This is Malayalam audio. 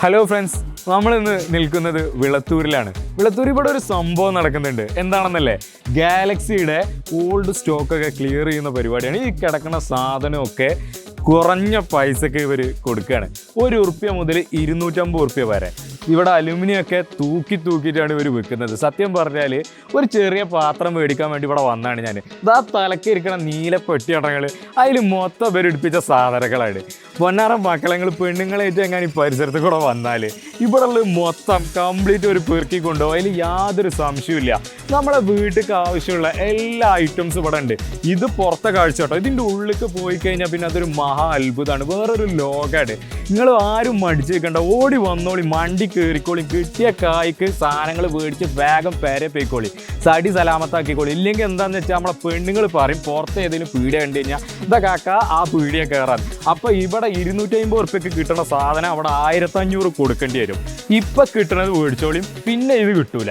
ഹലോ ഫ്രണ്ട്സ് നമ്മളിന്ന് നിൽക്കുന്നത് വിളത്തൂരിലാണ്. വിളത്തൂർ ഇവിടെ ഒരു സംഭവം നടക്കുന്നുണ്ട്. എന്താണെന്നല്ലേ? ഗാലക്സിയുടെ ഓൾഡ് സ്റ്റോക്കൊക്കെ ക്ലിയർ ചെയ്യുന്ന പരിപാടിയാണ്. ഈ കിടക്കുന്ന സാധനമൊക്കെ കുറഞ്ഞ പൈസക്ക് ഇവർ കൊടുക്കുകയാണ്. ഒരു ഉറുപ്പ്യ മുതൽ ഇരുന്നൂറ്റമ്പത് ഉറുപ്പ്യ വരെ. ഇവിടെ അലുമിനിയം ഒക്കെ തൂക്കി തൂക്കിയിട്ടാണ് ഇവർ വിൽക്കുന്നത്. സത്യം പറഞ്ഞാൽ ഒരു ചെറിയ പാത്രം മേടിക്കാൻ വേണ്ടി ഇവിടെ വന്നാണ് ഞാൻ ഇതാ തലക്ക് ഇരിക്കണ നീല പെട്ടിയടങ്ങൾ അതിൽ മൊത്തം ഇവരെടുപ്പിച്ച സാധനങ്ങളാണ്. പൊന്നാറ മക്കളങ്ങൾ പെണ്ണുങ്ങളായിട്ട് എങ്ങനെ ഈ പരിസരത്ത് കൂടെ വന്നാൽ ഇവിടെ ഉള്ളത് മൊത്തം കംപ്ലീറ്റ് ഒരു പെറുക്കി കൊണ്ടുപോകും. അതിൽ യാതൊരു സംശയമില്ല നമ്മുടെ വീട്ടിലേക്ക് ആവശ്യമുള്ള എല്ലാ ഐറ്റംസും ഇവിടെ ഉണ്ട്. ഇത് പുറത്തെ കാഴ്ച കേട്ടോ. ഇതിന്റെ ഉള്ളിലേക്ക് പോയി കഴിഞ്ഞാൽ പിന്നെ അതൊരു മഹാ അത്ഭുതമാണ്. വേറൊരു ലോകമാണ്. നിങ്ങൾ ആരും മടിച്ചു വെക്കണ്ട ഓടി വന്നോളി മണ്ടി കയറിക്കോളി കിട്ടിയ കായ്ക്ക് സാധനങ്ങൾ മേടിച്ച് വേഗം പേരെ പോയിക്കോളി സടി സലാമത്താക്കിക്കോളി. ഇല്ലെങ്കിൽ എന്താണെന്ന് വെച്ചാൽ നമ്മളെ പെണ്ണുങ്ങൾ പറയും പുറത്ത് ഏതെങ്കിലും പീടിയ കണ്ടു കഴിഞ്ഞാൽ ഇതാ കാക്ക ആ പീടിയ കയറാൻ. അപ്പോൾ ഇവിടെ ഇരുന്നൂറ്റി അമ്പത് ഉറുപ്പ്യക്ക് കിട്ടുന്ന സാധനം അവിടെ ആയിരത്തഞ്ഞൂറ് കൊടുക്കേണ്ടി വരും. ഇപ്പം കിട്ടണത് മേടിച്ചോളിയും പിന്നെ ഇത് കിട്ടൂല.